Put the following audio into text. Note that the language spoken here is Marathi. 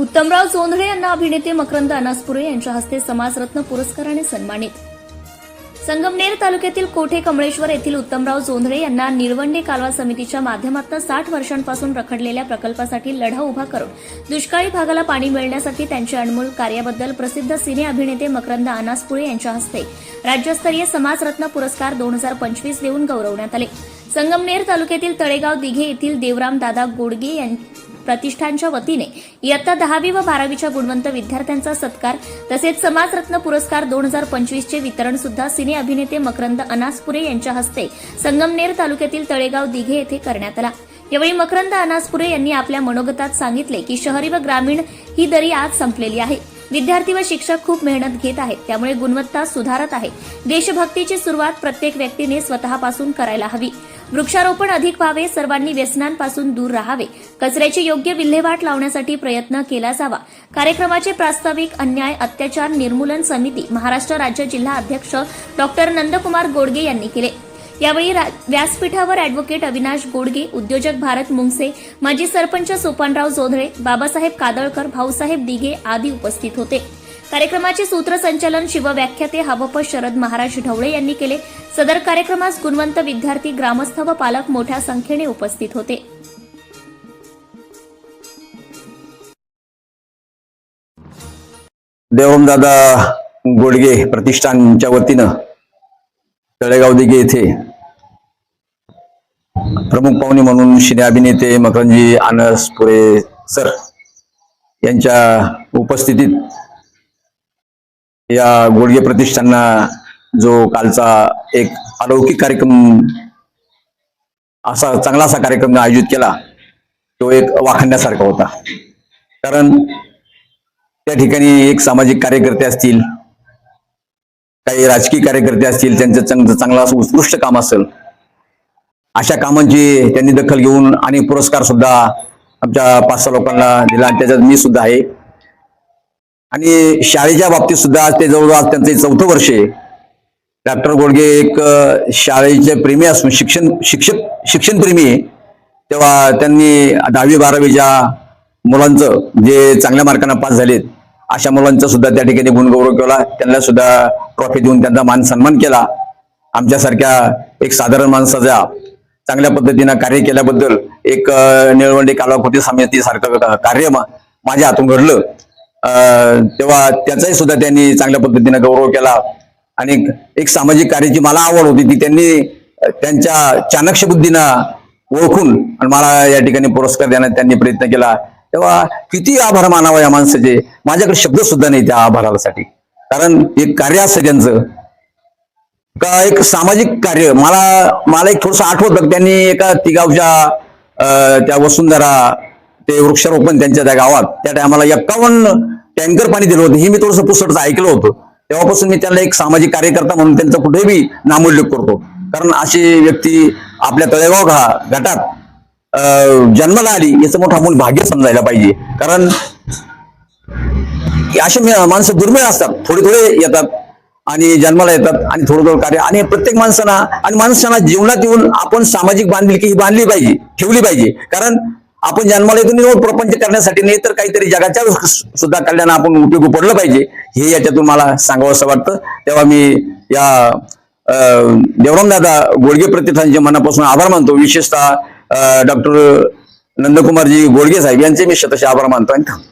उत्तमराव जोंधळे यांना अभिनेते मकरंद अनासपुरे यांच्या हस्ते समाजरत्न पुरस्काराने सन्मानित. संगमनेर तालुक्यातील कोठे कमळेश्वर येथील उत्तमराव जोंधळे यांना निळवंडे कालवा समितीच्या माध्यमातून साठ वर्षांपासून रखडलेल्या प्रकल्पासाठी लढा उभा करून दुष्काळी भागाला पाणी मिळण्यासाठी त्यांच्या अनमोल कार्याबद्दल प्रसिद्ध सिने अभिनेते मकरंद अनासपुळे यांच्या हस्ते राज्यस्तरीय समाजरत्न पुरस्कार दोन हजार पंचवीस देऊन गौरवण्यात आले. संगमनेर तालुक्यातील तळेगाव दिघे येथील देवराम दादा गोडगे यां प्रतिष्ठानच्या वतीने इयत्ता दहावी व बारावीच्या गुणवंत विद्यार्थ्यांचा सत्कार तसेच समाजरत्न पुरस्कार दोन हजार पंचवीसचे वितरण सुद्धा सिने अभिनेते मकरंद अनासपुरे यांच्या हस्ते संगमनेर तालुक्यातील तळेगाव दिघे येथे करण्यात आला. यावेळी मकरंद अनासपुरे यांनी आपल्या मनोगतात सांगितले की शहरी व ग्रामीण ही दरी आज संपलेली आहे. विद्यार्थी व शिक्षक खूप मेहनत घेत आहेत. त्यामुळे गुणवत्ता सुधारत आहे. देशभक्तीची सुरुवात प्रत्येक व्यक्तीने स्वतःपासून करायला हवी. वृक्षारोपण अधिक व्हावे सर्वांनी व्यसनांपासून दूर राहावे. कचऱ्याची योग्य विल्हेवाट लावण्यासाठी प्रयत्न केला जावा. कार्यक्रमाचे प्रास्ताविक अन्याय अत्याचार निर्मूलन समिती महाराष्ट्र राज्य जिल्हा अध्यक्ष डॉक्टर नंदकुमार गोडगे यांनी केले. यावेळी व्यासपीठावर अॅडव्होकेट अविनाश गोडगे उद्योजक भारत मुंगसे माजी सरपंच सोपानराव जोधळे बाबासाहेब कादळकर भाऊसाहेब दिघे आदी उपस्थित होते. कार्यक्रमाचे सूत्रसंचालन शिवव्याख्याते हवप शरद महाराज ढवळे यांनी केले. सदर कार्यक्रमास गुणवंत विद्यार्थी ग्रामस्थ व पालक मोठ्या संख्येने उपस्थित होते. देवमदादा गोडगे प्रतिष्ठानच्या वतीनं तळेगाव दिघे येथे प्रमुख पाहुणे म्हणून शिने अभिनेते मकरंजी आनसपुरे सर यांच्या उपस्थितीत या गोडगे प्रतिष्ठानना जो कालचा एक अलौकिक कार्यक्रम असा चांगला असा कार्यक्रम आयोजित केला तो एक वाखण्यासारखा होता. कारण त्या ठिकाणी एक सामाजिक कार्यकर्ते असतील काही राजकीय कार्यकर्ते असतील त्यांचं चांगलं चांगलं असं उत्कृष्ट काम असेल अशा कामांची त्यांनी दखल घेऊन आणि पुरस्कार सुद्धा आमच्या पाच सहा लोकांना दिला आणि त्याच्यात मी सुद्धा आहे. आणि शाळेच्या बाबतीत सुद्धा आज ते जवळजवळ त्यांचं हे चौथं वर्ष आहे. डॉक्टर गोडगे एक शाळेचे प्रेमी असून शिक्षण शिक्षक शिक्षण प्रेमी आहे. तेव्हा त्यांनी दहावी बारावीच्या मुलांचं जे चांगल्या मार्कांना पास झालेत अशा मुलांचा सुद्धा त्या ठिकाणी गुणगौरव केला. त्यांना सुद्धा ट्रॉफी देऊन त्यांचा मान सन्मान केला. आमच्यासारख्या एक साधारण माणसाचा चांगल्या पद्धतीनं कार्य केल्याबद्दल एक निळवंडी कालापती कालाकृती समिती सारखं कार्य माझ्या हातून घडलं. अं, तेव्हा त्याचाही सुद्धा त्यांनी चांगल्या पद्धतीनं गौरव केला. आणि एक सामाजिक कार्याची मला आवड होती ती त्यांनी त्यांच्या चाणक्य बुद्धीनं ओळखून आणि मला या ठिकाणी पुरस्कार देण्यात त्यांनी प्रयत्न केला. तेव्हा किती आभार मानावा या माणसाचे? माझ्याकडे शब्द सुद्धा नाही त्या आभारासाठी. कारण एक कार्य असतं त्यांचं का एक सामाजिक कार्य मला मला एक थोडस आठवत त्यांनी एका तिगावच्या त्या वसुंधरा ते वृक्षारोपण त्यांच्या त्या गावात त्या टायमाला एक्कावन्न टँकर पाणी दिलं होतं. हे मी थोडंसं पुसटचं ऐकलं होतं. तेव्हापासून मी त्यांना एक सामाजिक कार्यकर्ता म्हणून त्यांचा कुठेही नामोल्लेख करतो. कारण अशी व्यक्ती आपल्या तळेगाव घा गटात अं, जन्माला आली याचं मोठं आपण भाग्य समजायला पाहिजे. कारण असे माणसं दुर्मिळ असतात. थोडे थोडे येतात. आणि जन्माला येतात आणि थोडं थोडं कार्य. आणि प्रत्येक माणसांना आणि माणसांना जीवनात येऊन आपण सामाजिक बांधिलकी ही बांधली पाहिजे ठेवली पाहिजे. कारण आपण जन्माला येतो निवड प्रपंच करण्यासाठी नाही तर काहीतरी जगाच्या सुद्धा कल्याण आपण उपयोगी पडलं पाहिजे. हे याच्यातून मला सांगावं असं वाटतं. तेव्हा मी या देवरामदादा गोडगे प्रतिष्ठानचे मनापासून आभार मानतो. विशेषतः डॉक्टर नंदकुमारजी गोडगे साहेब यांचे मी शतशे आभार मानतो आणि थांबतो.